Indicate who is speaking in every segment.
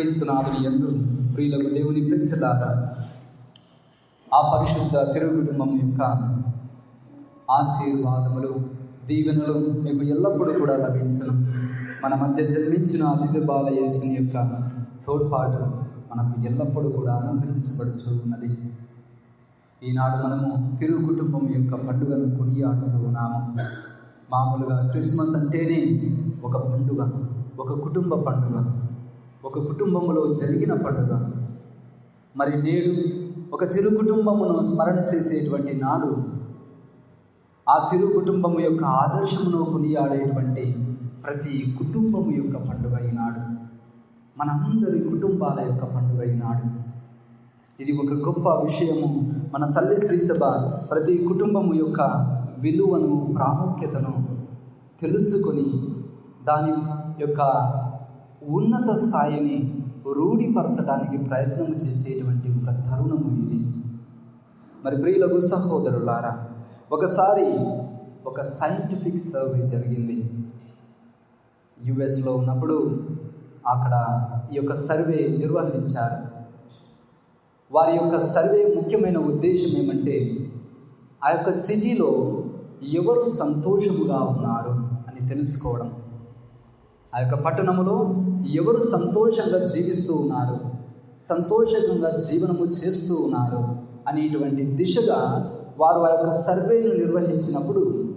Speaker 1: క్రీస్తునాథుని ఎందు ప్రియులకు దేవుని ప్రత్యేలారా ఆ పరిశుద్ధ తిరుగు కుటుంబం యొక్క ఆశీర్వాదములు దీవెనలు మీకు ఎల్లప్పుడూ కూడా లభించను. మన మధ్య జన్మించిన అతిథి బాలయేసుని యొక్క తోడ్పాటు మనకు ఎల్లప్పుడూ కూడా అనుగ్రహించబడుచు ఉన్నది. ఈనాడు మనము తిరుగు కుటుంబం యొక్క పండుగను కొనియాడుతూ ఉన్నాము. మామూలుగా క్రిస్మస్ అంటేనే ఒక పండుగ ఒక కుటుంబ పండుగ. ఒక కుటుంబంలో జరిగిన పండుగ. మరి నేడు ఒక తిరు కుటుంబమును స్మరణ చేసేటువంటి నాడు ఆ తిరు కుటుంబము యొక్క ఆదర్శమును కొనియాడేటువంటి ప్రతి కుటుంబము యొక్క పండుగ ఈనాడు. మనందరి కుటుంబాల యొక్క పండుగ ఈనాడు. ఇది ఒక గొప్ప విషయము. మన తల్లి శ్రీసభ ప్రతి కుటుంబము యొక్క విలువను ప్రాముఖ్యతను తెలుసుకొని దాని యొక్క ఉన్నత స్థాయిని రూఢిపరచడానికి ప్రయత్నం చేసేటువంటి ఒక తరుణము ఇది. మరి ప్రియులకు సహోదరులారా ఒకసారి ఒక సైంటిఫిక్ సర్వే జరిగింది. యుఎస్లో ఉన్నప్పుడు అక్కడ ఈ యొక్క సర్వే నిర్వహించారు. వారి యొక్క సర్వే ముఖ్యమైన ఉద్దేశం ఏమంటే ఆ యొక్క సిటీలో ఎవరు సంతోషముగా ఉన్నారు అని తెలుసుకోవడం. ఆ యొక్క పట్టణంలో ఎవరు సంతోషంగా జీవిస్తూ ఉన్నారు సంతోషంగా జీవనము చేస్తూ ఉన్నారు అనేటువంటి దిశగా వారు ఆ యొక్క సర్వేను నిర్వహించినప్పుడు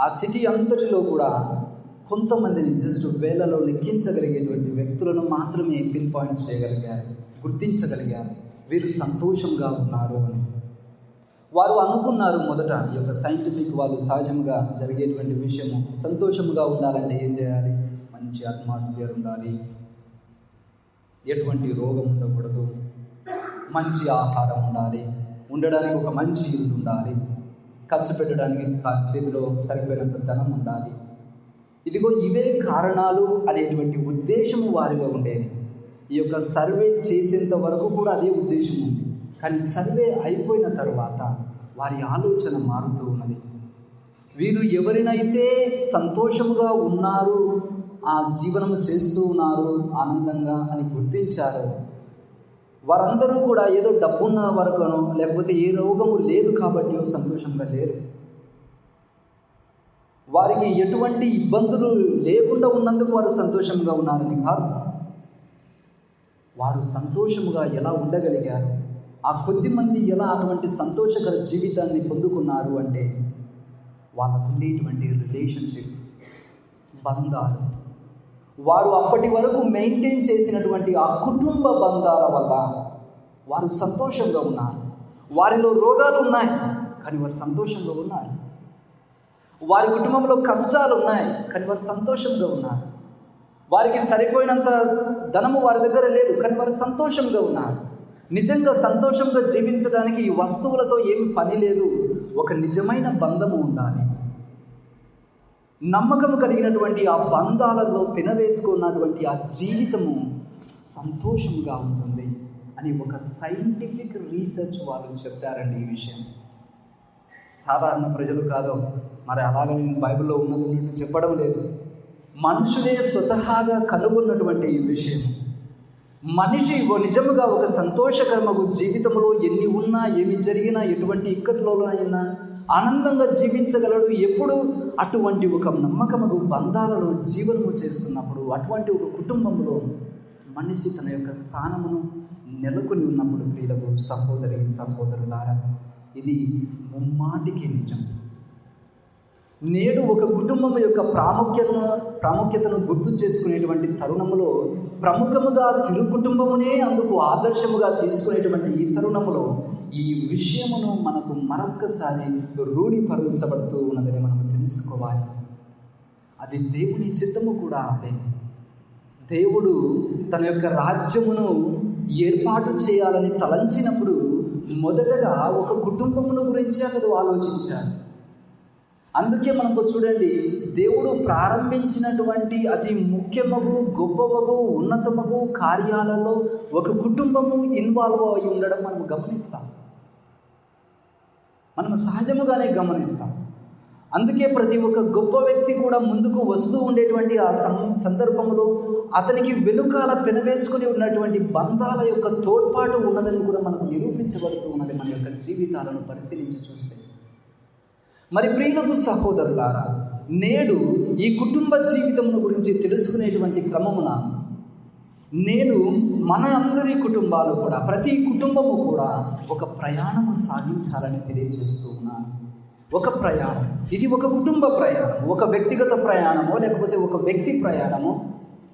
Speaker 1: ఆ సిటీ అంతటిలో కూడా కొంతమందిని జస్ట్ వేలలో లెక్కించగలిగేటువంటి వ్యక్తులను మాత్రమే పిన్ పాయింట్ చేయగలిగారు గుర్తించగలిగారు. వీరు సంతోషంగా ఉన్నారు అని. వారు అనుకున్నారు మొదట ఈ యొక్క సైంటిఫిక్ వాళ్ళు సహజంగా జరిగేటువంటి విషయము సంతోషముగా ఉండాలంటే ఏం చేయాలి? మంచి అట్మాస్ఫియర్ ఉండాలి. ఎటువంటి రోగం ఉండకూడదు. మంచి ఆహారం ఉండాలి. ఉండడానికి ఒక మంచి ఇల్లు ఉండాలి. ఖర్చు పెట్టడానికి చేతిలో సరిపోయినంత ధనం ఉండాలి. ఇదిగో ఇవే కారణాలు అనేటువంటి ఉద్దేశము వారిలో ఉండేది. ఈ యొక్క సర్వే చేసేంత వరకు కూడా అదే ఉద్దేశం ఉంది. కానీ సర్వే అయిపోయిన తర్వాత వారి ఆలోచన మారుతూ ఉన్నది. వీరు ఎవరినైతే సంతోషముగా ఉన్నారు ఆ జీవనము చేస్తూ ఉన్నారు ఆనందంగా అని గుర్తించారు. వారందరూ కూడా ఏదో డబ్బున్న వరకును లేకపోతే ఏ రోగము లేదు కాబట్టి సంతోషంగా లేరు. వారికి ఎటువంటి ఇబ్బందులు లేకుండా ఉన్నందుకు వారు సంతోషంగా ఉన్నారని కాదు. వారు సంతోషముగా ఎలా ఉండగలిగారు? ఆ కొద్ది మంది ఎలా అటువంటి సంతోషకర జీవితాన్ని పొందుకున్నారు అంటే వాళ్ళకు ఉండేటువంటి రిలేషన్షిప్స్ బంధాలు వారు అప్పటి వరకు మెయింటైన్ చేసినటువంటి ఆ కుటుంబ బంధాల వల్ల వారు సంతోషంగా ఉన్నారు. వారిలో రోగాలు ఉన్నాయి కానీ వారు సంతోషంగా ఉన్నారు. వారి కుటుంబంలో కష్టాలు ఉన్నాయి కానీ వారు సంతోషంగా ఉన్నారు. వారికి సరిపోయినంత ధనము వారి దగ్గర లేదు కానీ వారు సంతోషంగా ఉన్నారు. నిజంగా సంతోషంగా జీవించడానికి ఈ వస్తువులతో ఏమి పని లేదు. ఒక నిజమైన బంధము ఉండాలి. నమ్మకం కలిగినటువంటి ఆ బంధాలలో పినవేసుకున్నటువంటి ఆ జీవితము సంతోషంగా ఉంటుంది అని ఒక సైంటిఫిక్ రీసెర్చ్ వాళ్ళు చెప్పారండి ఈ విషయం. సాధారణ ప్రజలు కాదు. మరి అలాగే నేను బైబిల్లో ఉన్నది ఉన్నట్టు చెప్పడం లేదు. మనుషులే స్వతహాగా కనుగొన్నటువంటి ఈ విషయం. మనిషి నిజముగా ఒక సంతోషకరమగు జీవితంలో ఎన్ని ఉన్నా ఏమి జరిగినా ఎటువంటి ఇక్కట్లోనైనా ఆనందంగా జీవించగలడు. ఎప్పుడు అటువంటి ఒక నమ్మకము బంధాలలో జీవనము చేస్తున్నప్పుడు అటువంటి ఒక కుటుంబంలో మనిషి తన యొక్క స్థానమును నెలకొని ఉన్నప్పుడు ప్రియులకు సహోదరి సహోదరులారా ఇది ముమ్మాటికి నిజం. నేడు ఒక కుటుంబం యొక్క ప్రాముఖ్యతను ప్రాముఖ్యతను గుర్తు చేసుకునేటువంటి తరుణములో ప్రముఖముగా తిరు కుటుంబమునే అందుకు ఆదర్శముగా తీసుకునేటువంటి ఈ తరుణములో ఈ విషయమును మనకు మరొక్కసారి రూఢిపరచబడుతూ ఉన్నదని మనం తెలుసుకోవాలి. అది దేవుని చిత్తము కూడా అదే దేవుడు తన యొక్క రాజ్యమును ఏర్పాటు చేయాలని తలంచినప్పుడు మొదటగా ఒక కుటుంబమును గురించి అతడు ఆలోచించాడు అందుకే మనకు చూడండి దేవుడు ప్రారంభించినటువంటి అతి ముఖ్యమగు గొప్పవగు ఉన్నతమగు కార్యాలలో ఒక కుటుంబము ఇన్వాల్వ్ అయి ఉండడం మనం గమనిస్తాం. మనం సహజముగానే గమనిస్తాం. అందుకే ప్రతి ఒక్క గొప్ప వ్యక్తి కూడా ముందుకు వస్తూ ఉండేటువంటి ఆ సం సందర్భంలో అతనికి వెనుకాల పెనవేసుకుని ఉన్నటువంటి బంధాల యొక్క తోడ్పాటు ఉన్నదని కూడా మనకు నిరూపించబడుతూ ఉన్నది మన యొక్క జీవితాలను పరిశీలించి చూస్తే. మరి ప్రియులకు సహోదరులారా నేడు ఈ కుటుంబ జీవితమును గురించి తెలుసుకునేటువంటి క్రమమున నేను మన అందరి కుటుంబాలు కూడా ప్రతి కుటుంబము కూడా ఒక ప్రయాణము సాగించాలని తెలియజేస్తూ ఉన్నాను. ఒక ప్రయాణం. ఇది ఒక కుటుంబ ప్రయాణం. ఒక వ్యక్తిగత ప్రయాణమో లేకపోతే ఒక వ్యక్తి ప్రయాణమో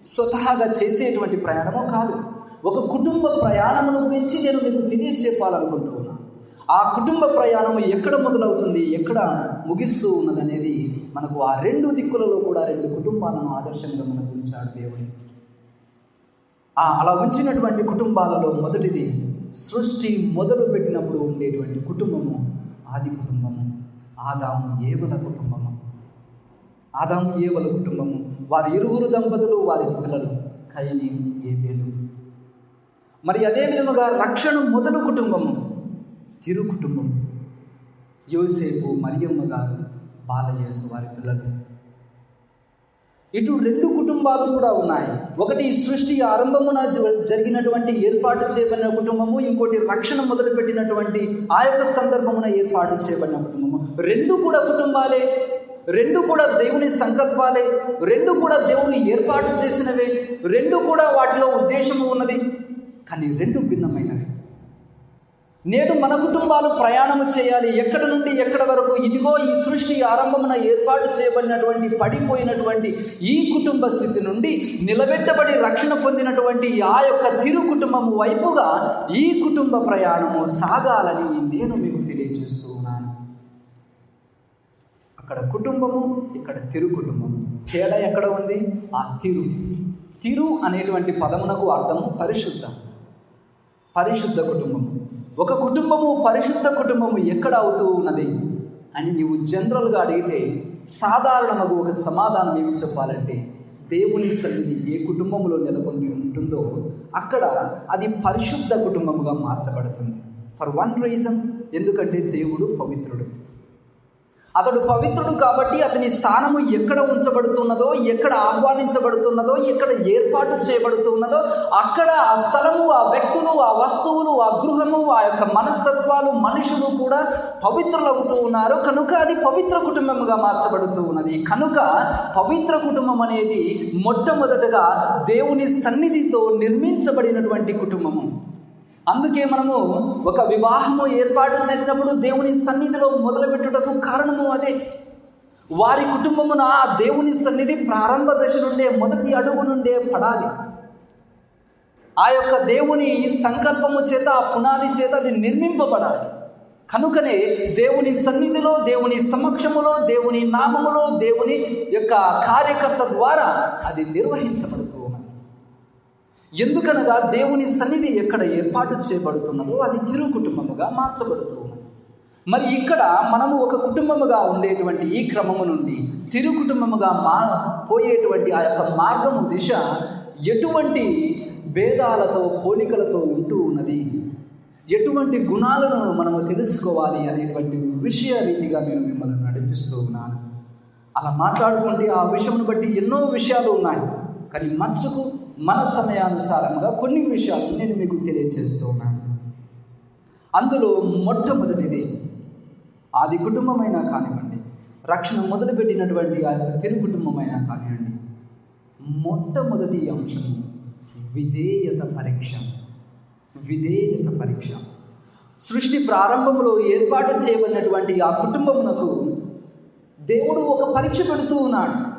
Speaker 1: స్వతహాగా చేసేటువంటి ప్రయాణమో కాదు. ఒక కుటుంబ ప్రయాణమును గురించి నేను మీకు తెలియజేపాలనుకుంటున్నాను ఆ కుటుంబ ప్రయాణం ఎక్కడ మొదలవుతుంది ఎక్కడ ముగిస్తూ ఉన్నదనేది మనకు ఆ రెండు దిక్కులలో కూడా రెండు కుటుంబాలను ఆదర్శంగా మనకు ఉంచాడు దేవుడు అలా ఉంచినటువంటి కుటుంబాలలో మొదటిది సృష్టి మొదలు పెట్టినప్పుడు ఉండేటువంటి కుటుంబము ఆది కుటుంబము ఆదాము ఏవల కుటుంబము. ఆదాము ఏవల కుటుంబము? వారి ఇరువురు దంపతులు వారి పిల్లలు కైని ఏబేలు. మరి అదే విధముగా రక్షణ మొదలు కుటుంబము తిరు కుటుంబం యోసేపు మరియమ్మ గారు బాలయేసు వారి పిల్లలు. ఇటు రెండు కుటుంబాలు కూడా ఉన్నాయి. ఒకటి సృష్టి ఆరంభమున జ- జరిగినటువంటి ఏర్పాటు చేయబడిన కుటుంబము ఇంకోటి రక్షణ మొదలుపెట్టినటువంటి ఆ యొక్క సందర్భమున ఏర్పాటు చేయబడిన కుటుంబము. రెండు కూడా కుటుంబాలే రెండు కూడా దేవుని సంకల్పాలే రెండు కూడా దేవుని ఏర్పాటు చేసినవే రెండు కూడా వాటిలో ఉద్దేశము ఉన్నది. కానీ రెండు భిన్నమైనవి. నేడు మన కుటుంబాలు ప్రయాణము చేయాలి. ఎక్కడ నుండి ఎక్కడ వరకు? ఇదిగో ఈ సృష్టి ఆరంభమున ఏర్పాటు చేయబడినటువంటి పడిపోయినటువంటి ఈ కుటుంబ స్థితి నుండి నిలబెట్టబడి రక్షణ పొందినటువంటి ఆ యొక్క తిరు కుటుంబము వైపుగా ఈ కుటుంబ ప్రయాణము సాగాలని నేను మీకు తెలియజేస్తూ ఉన్నాను. అక్కడ కుటుంబము ఇక్కడ తిరు కుటుంబము. తేడా ఎక్కడ ఉంది? ఆ తిరు. తిరు అనేటువంటి పదమునకు అర్థము పరిశుద్ధం. పరిశుద్ధ కుటుంబము. ఒక కుటుంబము పరిశుద్ధ కుటుంబము ఎక్కడ అవుతూ ఉన్నది? అని నీవు జనరల్గా అడిగితే సాధారణకు ఒక సమాధానం ఏమి చెప్పాలంటే దేవుని సన్నిధి ఏ కుటుంబంలో నెలకొని ఉంటుందో అక్కడ అది పరిశుద్ధ కుటుంబముగా మార్చబడుతుంది. ఫర్ వన్ రీజన్ ఎందుకంటే దేవుడు పవిత్రుడు. అతడు పవిత్రుడు కాబట్టి అతని స్థానము ఎక్కడ ఉంచబడుతున్నదో ఎక్కడ ఆహ్వానించబడుతున్నదో ఎక్కడ ఏర్పాటు చేయబడుతున్నదో అక్కడ ఆ స్థలము ఆ ఆ వస్తువులు ఆ గృహము ఆ యొక్క మనస్తత్వాలు మనుషులు కూడా పవిత్రులవుతూ ఉన్నారు. కనుక అది పవిత్ర కుటుంబముగా మార్చబడుతూ ఉన్నది. కనుక పవిత్ర కుటుంబం అనేది మొట్టమొదటగా దేవుని సన్నిధితో నిర్మించబడినటువంటి కుటుంబము. అందుకే మనము ఒక వివాహము ఏర్పాటు చేసినప్పుడు దేవుని సన్నిధిలో మొదలుపెట్టుటకు కారణము అదే. వారి కుటుంబమున ఆ దేవుని సన్నిధి ప్రారంభ దశ నుండే మొదటి అడుగు నుండే పడాలి. ఆ యొక్క దేవుని ఈ సంకల్పము చేత ఆ పునాది చేత అది నిర్మింపబడాలి. కనుకనే దేవుని సన్నిధిలో దేవుని సమక్షములో దేవుని నామములో దేవుని యొక్క కార్యకర్త ద్వారా అది నిర్వహించబడుతూ ఉన్నది ఎందుకనగా దేవుని సన్నిధి ఎక్కడ ఏర్పాటు చేయబడుతున్నదో అది తిరు కుటుంబముగా మార్చబడుతూ ఉన్నది మరి ఇక్కడ మనము ఒక కుటుంబముగా ఉండేటువంటి ఈ క్రమము నుండి తిరు కుటుంబముగా మా పోయేటువంటి ఆ యొక్క మార్గము దిశ ఎటువంటి భేదాలతో పోలికలతో ఉంటూ ఉన్నది. ఎటువంటి గుణాలను మనము తెలుసుకోవాలి అనేటువంటి విషయ రీతిగా నేను మిమ్మల్ని నడిపిస్తూ ఉన్నాను. అలా మాట్లాడుకుంటే ఆ విషయమును బట్టి ఎన్నో విషయాలు ఉన్నాయి. కానీ మనసుకు మన సమయానుసారంగా కొన్ని విషయాలు నేను మీకు తెలియజేస్తూ ఉన్నాను. అందులో మొట్టమొదటిది ఆది కుటుంబమైనా కానివ్వండి రక్షణ మొదలుపెట్టినటువంటి ఆ యొక్క తిరు కుటుంబమైనా కానివ్వండి మొట్టమొదటి అంశం విధేయత పరీక్ష. విధేయత పరీక్ష. సృష్టి ప్రారంభంలో ఏర్పాటు చేయబడినటువంటి ఆ కుటుంబమునకు దేవుడు ఒక పరీక్ష పెడుతూ ఉన్నాడు.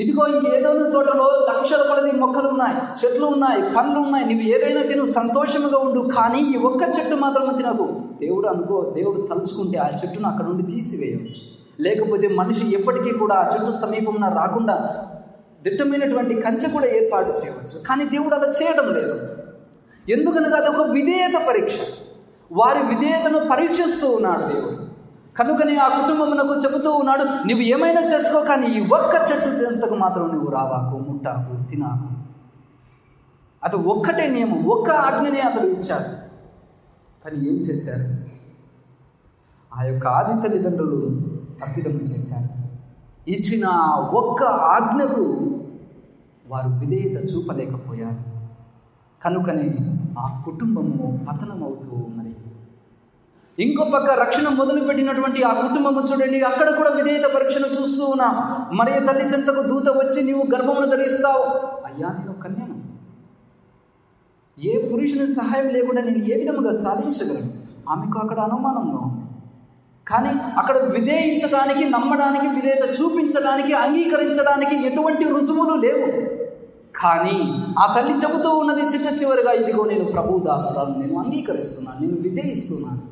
Speaker 1: ఇదిగో ఈ ఏదోని తోటలో లక్షల కొలది మొక్కలు ఉన్నాయి చెట్లు ఉన్నాయి పండ్లు ఉన్నాయి నువ్వు ఏదైనా తిను సంతోషంగా ఉండు కానీ ఈ ఒక్క చెట్టు మాత్రమే తినకు. దేవుడు అనుకో దేవుడు తలుచుకుంటే ఆ చెట్టును అక్కడ నుండి తీసివేయవచ్చు. లేకపోతే మనిషి ఎప్పటికీ కూడా ఆ చెట్టు సమీపంలో రాకుండా దిట్టమైనటువంటి కంచె కూడా ఏర్పాటు చేయవచ్చు. కానీ దేవుడు అలా చేయడం లేదు. ఎందుకనగా అది ఒక విధేయత పరీక్ష. వారి విధేయతను పరీక్షిస్తూ ఉన్నాడు దేవుడు. కనుకనే ఆ కుటుంబమునకు చెబుతూ ఉన్నాడు నువ్వు ఏమైనా చేసుకో కానీ ఈ ఒక్క చెట్టు తినంతకు మాత్రం నువ్వు రావాకు ముట్టాకు తినాకు. అది ఒక్కటే నియమం ఒక్క ఆజ్ఞనే అతడు ఇచ్చారు కానీ ఏం చేశారు? ఆ యొక్క ఆది తల్లిదండ్రులు తప్పిదము చేశారు. ఇచ్చిన ఒక్క ఆజ్ఞకు వారు విధేయత చూపలేకపోయారు. కనుకనే ఆ కుటుంబము పతనమవుతూ ఉన్నది. ఇంకో పక్క రక్షణ మొదలుపెట్టినటువంటి ఆ కుటుంబము చూడండి అక్కడ కూడా విధేయత పరీక్షను చూస్తూ ఉన్నా. మరియు తల్లి చెంతకు దూత వచ్చి నీవు గర్భమును ధరిస్తావు? అయ్యా నేను కన్యను. ఏ పురుషుని సహాయం లేకుండా నేను ఏ విధముగా సాధించగలను? ఆమెకు అక్కడ అనుమానంగా ఉంది. కానీ అక్కడ విధేయించడానికి నమ్మడానికి విధేయత చూపించడానికి అంగీకరించడానికి ఎటువంటి రుజువులు లేవు. కానీ ఆ తల్లి చెబుతూ ఉన్నది చిన్న చివరిగా ఇదిగో నేను ప్రభు దాసురాలు నేను అంగీకరిస్తున్నాను నేను విధేయిస్తున్నాను.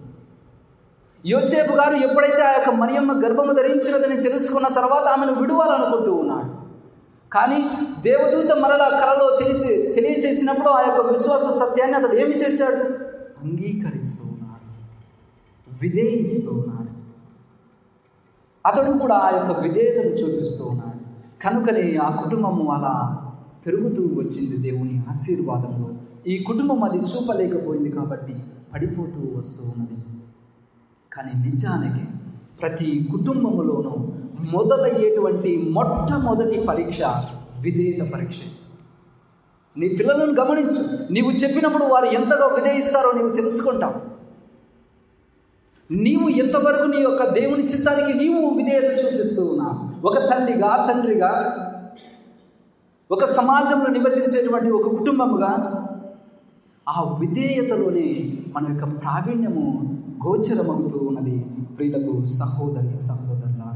Speaker 1: యోసేపు గారు ఎప్పుడైతే ఆ యొక్క మరియమ్మ గర్భము ధరించినదని తెలుసుకున్న తర్వాత ఆమెను విడువాలనుకుంటూ ఉన్నాడు. కానీ దేవదూత మరల కలలో తెలిసి తెలియచేసినప్పుడు ఆ యొక్క విశ్వాస సత్యాన్ని అతడు ఏమి చేశాడు? అంగీకరిస్తూ విధేయిస్తూ ఉన్నాడు. అతడు కూడా ఆ యొక్క విధేయతను చూపిస్తూ ఉన్నాడు. కనుకనే ఆ కుటుంబము అలా పెరుగుతూ వచ్చింది దేవుని ఆశీర్వాదంలో ఈ కుటుంబం అది చూపలేకపోయింది కాబట్టి పడిపోతూ వస్తూ ఉన్నది. కానీ నిజానికి ప్రతి కుటుంబములోనూ మొదలయ్యేటువంటి మొట్టమొదటి పరీక్ష విధేయత పరీక్ష. నీ పిల్లలను గమనించు. నీవు చెప్పినప్పుడు వారు ఎంతగా విధేయిస్తారో నీవు తెలుసుకుంటావు. నీవు ఎంతవరకు నీ యొక్క దేవుని చిత్తానికి నీవు విధేయత చూపిస్తూ ఉన్నావు? ఒక తల్లిగా తండ్రిగా ఒక సమాజంలో నివసించేటువంటి ఒక కుటుంబముగా ఆ విధేయతలోనే మన యొక్క ప్రావీణ్యము గోచరమవుతూ ఉన్నది. ప్రియులకు సహోదరి సహోదరుల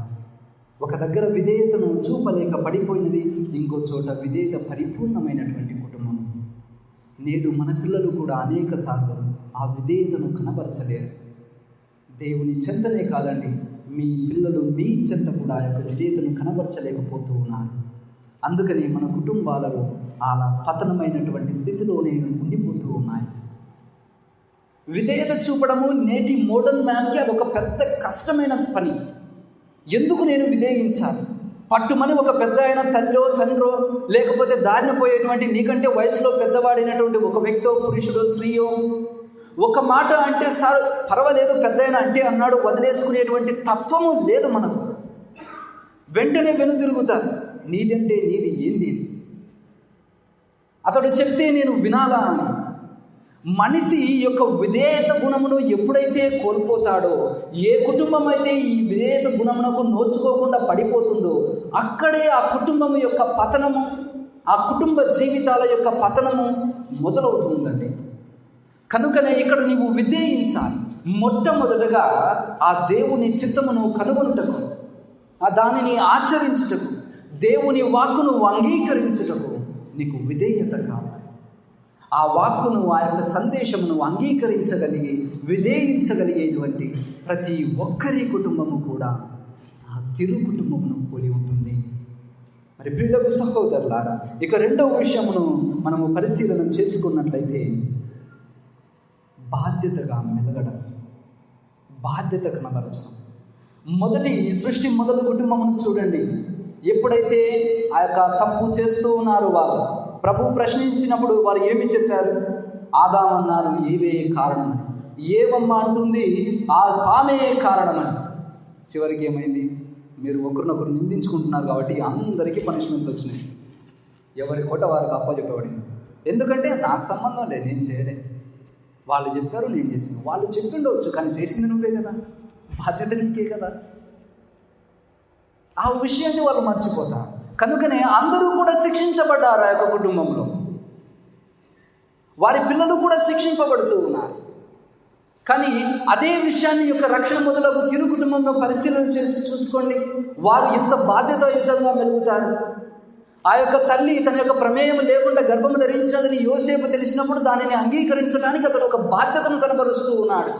Speaker 1: ఒక దగ్గర విధేయతను చూపలేక పడిపోయినది ఇంకో చోట విధేయత పరిపూర్ణమైనటువంటి కుటుంబం. నేడు మన పిల్లలు కూడా అనేక సార్లు ఆ విధేయతను కనబరచలేరు. దేవుని చెంతనే కాదండి. మీ పిల్లలు మీ చెంత కూడా ఆ యొక్క విధేయతను కనబరచలేకపోతూ ఉన్నారు. అందుకని మన కుటుంబాలలో అలా పతనమైనటువంటి స్థితిలోనే ఉండిపోతూ ఉన్నాయి. విధేయత చూపడము నేటి మోడర్న్ మ్యాన్కి అదొక పెద్ద కష్టమైన పని. ఎందుకు నేను విధేయించాలి? పట్టుమని ఒక పెద్ద అయిన తల్లో తండ్రో లేకపోతే దారిన పోయేటువంటి నీకంటే వయసులో పెద్దవాడైనటువంటి ఒక వ్యక్తో పురుషుడో స్త్రీయో ఒక మాట అంటే సార్ పర్వాలేదు పెద్ద అంటే అన్నాడు వదిలేసుకునేటువంటి తత్వము లేదు మనకు. వెంటనే వెనుదిరుగుతారు. నీదంటే నీది ఏంది అతడు చెప్తే నేను వినాలా అని. మనిషి యొక్క విధేయత గుణమును ఎప్పుడైతే కోల్పోతాడో ఏ కుటుంబం అయితే ఈ విధేయత గుణమునకు నోచుకోకుండా పడిపోతుందో అక్కడే ఆ కుటుంబం యొక్క పతనము ఆ కుటుంబ జీవితాల యొక్క పతనము మొదలవుతుందండి. కనుకనే ఇక్కడ నీవు విధేయించాలి. మొట్టమొదటగా ఆ దేవుని చిత్తమును కనుగొనుటకు ఆ దానిని ఆచరించుటకు దేవుని వాక్కును అంగీకరించుటకు నీకు విధేయత కావాలి. ఆ వాక్కును ఆ యొక్క సందేశమును అంగీకరించగలిగి విధేయించగలిగేటువంటి ప్రతి ఒక్కరి కుటుంబము కూడా ఆ తిరు కుటుంబమును పోలి ఉంటుంది. మరి పిల్లలకు సహోదరులారా ఇక రెండవ విషయమును మనము పరిశీలన చేసుకున్నట్లయితే బాధ్యతగా మెలగడం బాధ్యత కనబరచడం మొదటి సృష్టి మొదలు కుటుంబమును చూడండి. ఎప్పుడైతే ఆ యొక్క తప్పు చేస్తూ ఉన్నారు వారు ప్రభు ప్రశ్నించినప్పుడు వారు ఏమి చెప్పారు? ఆదామన్నారు ఏవే కారణం ఏవమ్మ అంటుంది ఆ ఆమె కారణమని. చివరికి ఏమైంది? మీరు ఒకరినొకరు నిందించుకుంటున్నారు కాబట్టి అందరికీ పనిష్మెంట్ వచ్చినాయి. ఎవరి కోట వారికి అప్పచెప్పబడింది ఎందుకంటే నాకు సంబంధం లేదు నేను చేయలేదు. వాళ్ళు చెప్పారు నేను చేసాను వాళ్ళు చెప్పిండవచ్చు కానీ చేసింది నువ్వే కదా. బాధ్యత నీకే కదా. ఆ విషయాన్ని వాళ్ళు మర్చిపోతారు. కనుకనే అందరూ కూడా శిక్షించబడ్డారు ఆ యొక్క కుటుంబంలో. వారి పిల్లలు కూడా శిక్షింపబడుతూ ఉన్నారు. కానీ అదే విషయాన్ని యొక్క రక్షణ మొదలకు తిరు కుటుంబంలో పరిశీలన చేసి చూసుకోండి. వారు ఎంత బాధ్యతాయుతంగా మెలుగుతారు. ఆ యొక్క తల్లి తన యొక్క ప్రమేయం లేకుండా గర్భము ధరించినదని యోసేపు తెలిసినప్పుడు దానిని అంగీకరించడానికి అతను ఒక బాధ్యతను కనబరుస్తూ ఉన్నాడు.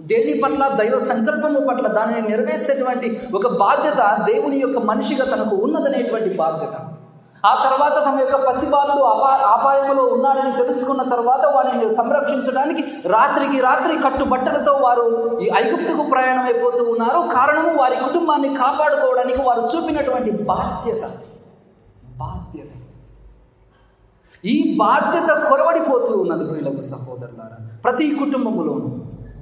Speaker 1: దేని పట్ల? దైవ సంకల్పము పట్ల దానిని నెరవేర్చేటువంటి ఒక బాధ్యత దేవుని యొక్క మనిషిగా తనకు ఉన్నదనేటువంటి బాధ్యత. ఆ తర్వాత తమ యొక్క పసిబాలు అపా అపాయంలో ఉన్నాడని తెలుసుకున్న తర్వాత వారిని సంరక్షించడానికి రాత్రికి రాత్రి కట్టుబట్టలతో వారు ఈ ఐగుప్తుకు ప్రయాణం అయిపోతూ ఉన్నారు. కారణము వారి కుటుంబాన్ని కాపాడుకోవడానికి వారు చూపినటువంటి బాధ్యత. ఈ బాధ్యత కొరవడిపోతూ ఉన్నది ప్రియులకు సహోదరులారా ప్రతి కుటుంబంలోనూ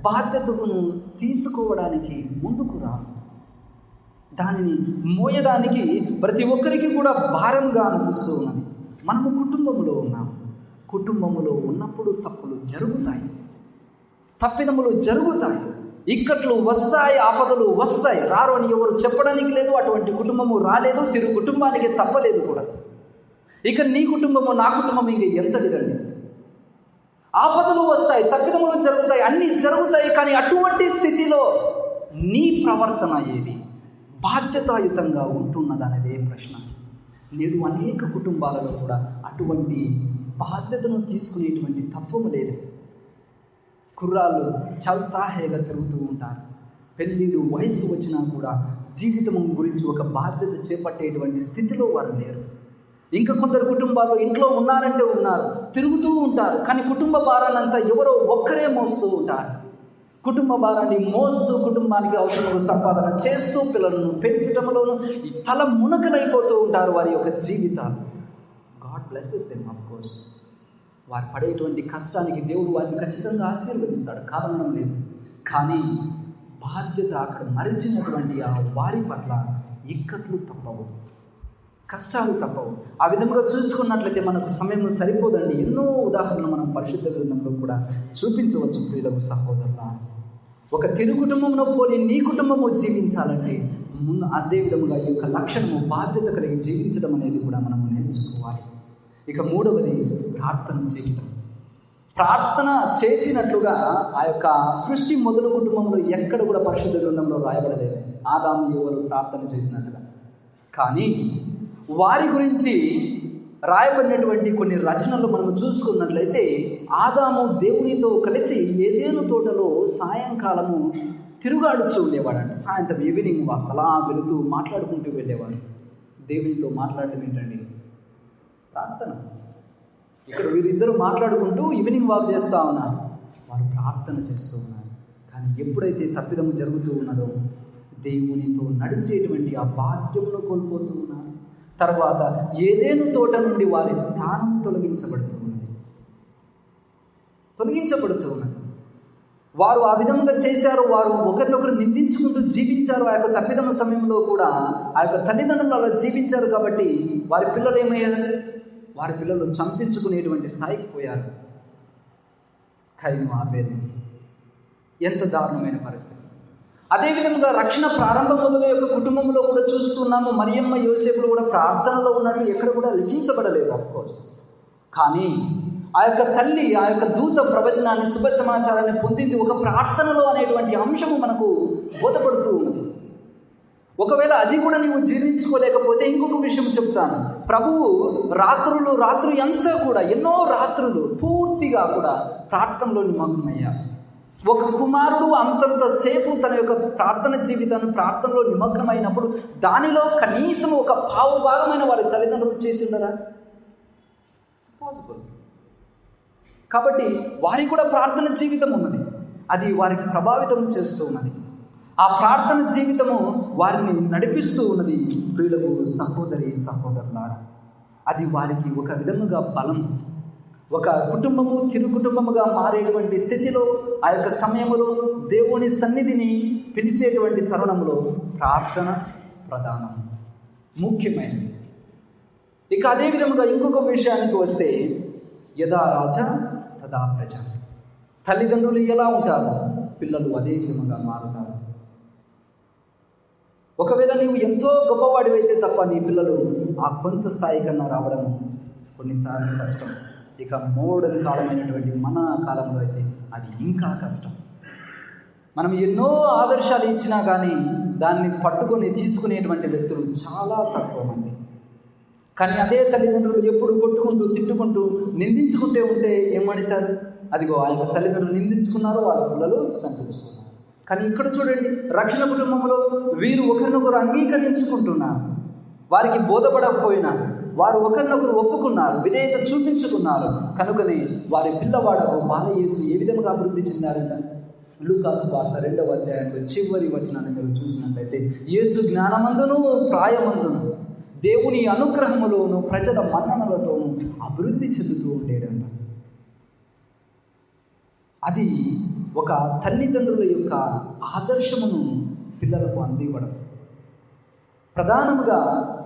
Speaker 1: బాధ్యతను తీసుకోవడానికి ముందుకు రాదు దానిని మోయడానికి ప్రతి ఒక్కరికి కూడా భారంగా అనిపిస్తూ ఉన్నది. మనము కుటుంబంలో ఉన్నాము కుటుంబంలో ఉన్నప్పుడు తప్పులు జరుగుతాయి. తప్పిదములు జరుగుతాయి. ఇక్కట్లు వస్తాయి ఆపదలు వస్తాయి. రారు అని ఎవరు చెప్పడానికి లేదు అటువంటి కుటుంబము రాలేదు తిరుగు కుటుంబానికి తప్పలేదు కూడా. ఇక నీ కుటుంబము నా కుటుంబం ఇంక ఎంతటిదండి ఆపదలు వస్తాయి తప్పిదములు జరుగుతాయి అన్నీ జరుగుతాయి కానీ అటువంటి స్థితిలో నీ ప్రవర్తన ఏది? బాధ్యతాయుతంగా ఉంటున్నదనేదే ప్రశ్న. నేడు అనేక కుటుంబాలలో కూడా అటువంటి బాధ్యతను తీసుకునేటువంటి తత్వము లేదు. కుర్రాళ్ళు చల్తాహేగా తిరుగుతూ ఉంటారు. పెళ్ళిళ్ళు వయసు వచ్చినా కూడా జీవితం గురించి ఒక బాధ్యత చేపట్టేటువంటి స్థితిలో వారు లేరు. ఇంకా కొందరు కుటుంబాలు ఇంట్లో ఉన్నారంటే ఉన్నారు తిరుగుతూ ఉంటారు కానీ కుటుంబ భారాన్నంతా ఎవరో ఒక్కరే మోస్తూ ఉంటారు. కుటుంబ భారాన్ని మోస్తూ కుటుంబానికి అవసరమైన సంపాదన చేస్తూ పిల్లలను పెంచడంలోనూ తల మునకలైపోతూ ఉంటారు వారి యొక్క జీవితాలు. God blesses them of course వారు పడేటువంటి కష్టానికి దేవుడు వారిని ఖచ్చితంగా ఆశీర్వదిస్తాడు కారణం లేదు. కానీ బాధ్యత అక్కడ మరిచినటువంటి ఆ వారి పట్ల ఇక్కట్లు తప్పవు. కష్టాలు తప్పవు. ఆ విధంగా చూసుకున్నట్లయితే మనకు సమయం సరిపోదండి. ఎన్నో ఉదాహరణలు మనం పరిశుద్ధ గ్రంథంలో కూడా చూపించవచ్చు ప్రియులకు సహోదరుల ఒక తిరు కుటుంబంలో పోలి నీ కుటుంబము జీవించాలంటే ముందు అదే విధముగా ఈ యొక్క లక్షణము బాధ్యత కలిగి జీవించడం అనేది కూడా మనము నేర్చుకోవాలి. ఇక మూడవది ప్రార్థన జీవితం. ప్రార్థన చేసినట్లుగా ఆ యొక్క సృష్టి మొదలు కుటుంబంలో ఎక్కడ కూడా పరిశుద్ధ గ్రంథంలో రాయబడలేదు. ఆదాము ఎవరు ప్రార్థన చేసినట్టుగా. కానీ వారి గురించి రాయబడినటువంటి కొన్ని రచనలు మనం చూసుకున్నట్లయితే ఆదాము దేవునితో కలిసి ఏదేను తోటలో సాయంకాలము తిరుగాడుచూ ఉండేవాడంట. సాయంత్రం ఈవినింగ్ వాక్ అలా వెళుతూ మాట్లాడుకుంటూ వెళ్ళేవాడు. దేవునితో మాట్లాడటం ఏంటండి? ప్రార్థన. ఇక్కడ వీరిద్దరూ మాట్లాడుకుంటూ ఈవినింగ్ వాక్ చేస్తూ ఉన్నారు. వారు ప్రార్థన చేస్తూ ఉన్నారు. కానీ ఎప్పుడైతే తప్పిదము జరుగుతూ ఉన్నదో దేవునితో నడిచేటువంటి ఆ బాధ్యమును కోల్పోతూ ఉన్నారు. తర్వాత ఏదేను తోట నుండి వారి స్థానం తొలగించబడుతూ ఉన్నది తొలగించబడుతూ ఉన్నది వారు ఆ విధంగా చేశారు వారు ఒకరినొకరు నిందించుకుంటూ జీవించారు ఆ యొక్క తప్పిదమ సమయంలో కూడా ఆ యొక్క తల్లిదండ్రులు అలా జీవించారు కాబట్టి వారి పిల్లలు ఏమయ్యారు? వారి పిల్లలు చంపించుకునేటువంటి స్థాయికి పోయారు. ఖైను ఆపేది ఎంత దారుణమైన పరిస్థితి. అదేవిధంగా రక్షణ ప్రారంభ మొదలు యొక్క కుటుంబంలో కూడా చూస్తున్నాము. మరియమ్మ యోసేపులు కూడా ప్రార్థనలో ఉన్నట్లు ఎక్కడ కూడా లిఖించబడలేదు కోర్స్ కానీ ఆ యొక్క తల్లి ఆ యొక్క దూత ప్రవచనాన్ని శుభ సమాచారాన్ని పొందింది. ఒక ప్రార్థనలో అనేటువంటి అంశము మనకు బోధపడుతూ ఉంది ఒకవేళ అది కూడా నీవు జీర్ణించుకోలేకపోతే ఇంకొక విషయం చెప్తాను. ప్రభువు రాత్రులు రాత్రి అంతా కూడా ఎన్నో రాత్రులు పూర్తిగా కూడా ప్రార్థనలో నిమగ్నమయ్యారు ఒక కుమారుడు అంతంత సేపు తన యొక్క ప్రార్థన జీవితాన్ని ప్రార్థనలో నిమగ్నమైనప్పుడు దానిలో కనీసం ఒక పావు భాగమైన వారి తల్లిదండ్రులు చేసిందరా ఇట్స్ పాసిబుల్ కాబట్టి వారికి కూడా ప్రార్థన జీవితం ఉన్నది. అది వారికి ప్రభావితం చేస్తూ ఉన్నది. ఆ ప్రార్థన జీవితము వారిని నడిపిస్తూ ఉన్నది. ప్రియులకు సహోదరి సహోదరులారా అది వారికి ఒక విధముగా బలం ఒక కుటుంబము తిరు కుటుంబముగా మారేటువంటి స్థితిలో ఆ యొక్క సమయంలో దేవుని సన్నిధిని పిలిచేటువంటి తరుణంలో ప్రార్థన ప్రధానం. ముఖ్యమైనది. ఇక అదే విధముగా ఇంకొక విషయానికి వస్తే యథా రాజ తదా ప్రజ. తల్లిదండ్రులు ఎలా ఉంటారు? పిల్లలు అదే విధముగా మారుతారు. ఒకవేళ నీవు ఎంతో గొప్పవాడివైతే తప్ప నీ పిల్లలు ఆ కొంత స్థాయి కన్నా రావడం కొన్నిసార్లు కష్టం. ఇక మోడల్ కాలమైనటువంటి మన కాలంలో అయితే అది ఇంకా కష్టం. మనం ఎన్నో ఆదర్శాలు ఇచ్చినా కానీ దాన్ని పట్టుకొని తీసుకునేటువంటి వ్యక్తులు చాలా తక్కువ మంది. కానీ అదే తల్లిదండ్రులు ఎప్పుడు కొట్టుకుంటూ తిట్టుకుంటూ నిందించుకుంటే ఉంటే ఏమడతారు అదిగో ఆయన తల్లిదండ్రులు నిందించుకున్నారు వాళ్ళ పిల్లలు చంపించుకున్నారు. కానీ ఇక్కడ చూడండి రక్షణ కుటుంబంలో వీరు ఒకరినొకరు అంగీకరించుకుంటున్నారు. వారికి బోధపడకపోయినా వారు ఒకరినొకరు ఒప్పుకున్నారు విధేయత చూపించుకున్నారు. కనుకనే వారి పిల్లవాడకు బాలయేసు ఏ విధంగా అభివృద్ధి చెందారంట? లూకాసు వార్త రెండవ అధ్యాయంలో చివరి వచనాన్ని మీరు చూసినట్లయితే యేసు జ్ఞానమందును ప్రాయమందును దేవుని అనుగ్రహములోను ప్రజల మన్ననలతోనూ అభివృద్ధి చెందుతూ ఉండేడంట. అది ఒక తల్లిదండ్రుల యొక్క ఆదర్శమును పిల్లలకు అందివ్వడం. ప్రధానంగా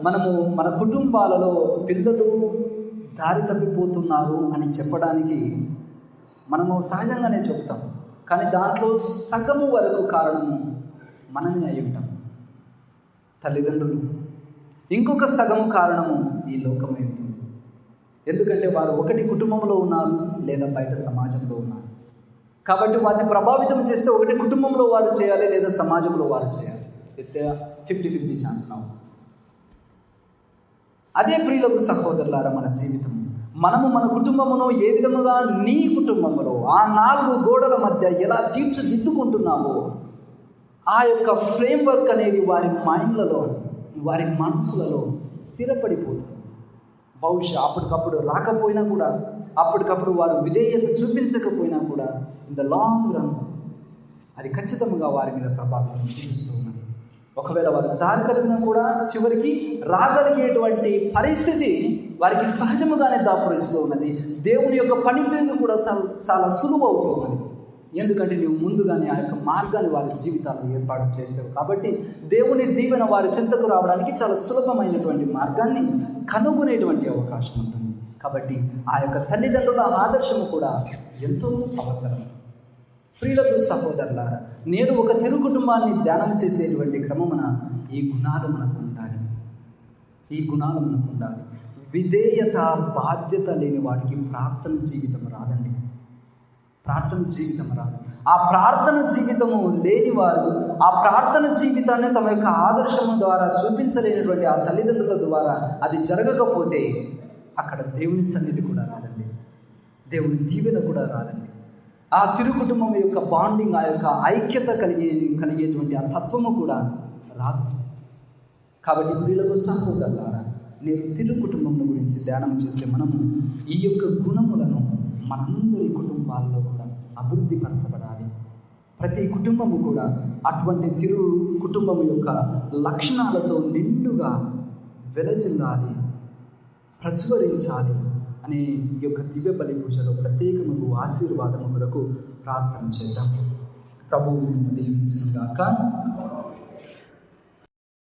Speaker 1: మనము మన కుటుంబాలలో పిల్లలు దారి తప్పిపోతున్నారు అని చెప్పడానికి మనము సహజంగానే చెప్తాం కానీ దాంట్లో సగము వరకు కారణము మనమే అయి ఉంటాం. తల్లిదండ్రులు. ఇంకొక సగము కారణము ఈ లోకమే ఉంటుంది. ఎందుకంటే వారు ఒకటి కుటుంబంలో ఉన్నారు లేదా బయట సమాజంలో ఉన్నారు. కాబట్టి వారిని ప్రభావితం చేస్తే ఒకటి కుటుంబంలో వారు చేయాలి లేదా సమాజంలో వారు చేయాలి. ఇట్స్ ఫిఫ్టీ ఫిఫ్టీ ఛాన్స్ నా అదే ప్రియులకు సహోదరులారా మన జీవితం. మనము మన కుటుంబమును ఏ విధముగా నీ కుటుంబంలో ఆ నాలుగు గోడల మధ్య ఎలా తీర్చిదిద్దుకుంటున్నావో ఆ యొక్క ఫ్రేమ్వర్క్ అనేది వారి మైండ్లలో వారి మనసులలో స్థిరపడిపోతుంది. బహుశా అప్పటికప్పుడు రాకపోయినా కూడా అప్పటికప్పుడు వారు విధేయత చూపించకపోయినా కూడా ఇన్ ద లాంగ్ రన్ అది ఖచ్చితంగా వారి మీద ప్రభావం చూపిస్తూ ఉన్నది. ఒకవేళ వారు దారి తప్పినా కూడా చివరికి రాగలిగేటువంటి పరిస్థితి వారికి సహజముగానే దాపురిస్తూ ఉన్నది. దేవుని యొక్క పనితీరు కూడా చాలా సులువు అవుతూ ఉన్నది ఎందుకంటే నీవు ముందుగానే ఆ యొక్క మార్గాన్ని వారి జీవితాలను ఏర్పాటు చేసావు కాబట్టి దేవుని దీవెన వారి చింతకు రావడానికి చాలా సులభమైనటువంటి మార్గాన్ని కనుగొనేటువంటి అవకాశం ఉంటుంది. కాబట్టి ఆ యొక్క తల్లిదండ్రుల ఆదర్శము కూడా ఎంతో అవసరం. ప్రియులకు సహోదరులారా నేను ఒక తెరు కుటుంబాన్ని ధ్యానం చేసేటువంటి క్రమమున ఈ గుణాలు మనకు ఉండాలి. ఈ గుణాలు మనకు ఉండాలి. విధేయత బాధ్యత లేని వాడికి ప్రార్థన జీవితం రాదండి. ప్రార్థన జీవితం రాదు. ఆ ప్రార్థన జీవితము లేని వారు ఆ ప్రార్థన జీవితాన్ని తమ యొక్క ఆదర్శము ద్వారా చూపించలేనటువంటి ఆ తల్లిదండ్రుల ద్వారా అది జరగకపోతే అక్కడ దేవుని సన్నిధి కూడా రాదండి. దేవుని దీవెన కూడా రాదండి. ఆ తిరు కుటుంబం యొక్క బాండింగ్ ఆ యొక్క ఐక్యత కలిగే కలిగేటువంటి ఆ తత్వము కూడా రాదు. కాబట్టి ప్రియులకు సహోదరులారా నేను తిరు కుటుంబం గురించి ధ్యానం చేస్తే మనము ఈ యొక్క గుణములను మనందరి కుటుంబాల్లో కూడా అభివృద్ధి పరచబడాలి. ప్రతి కుటుంబము కూడా అటువంటి తిరు కుటుంబం యొక్క లక్షణాలతో నిండుగా వెలజిల్లాలి ప్రచురించాలి అనే ఈ యొక్క దివ్య బలి పూజలో ప్రత్యేకము ఆశీర్వాదము కొరకు ప్రార్థన చేద్దాం. ప్రభువు దీవించను గాక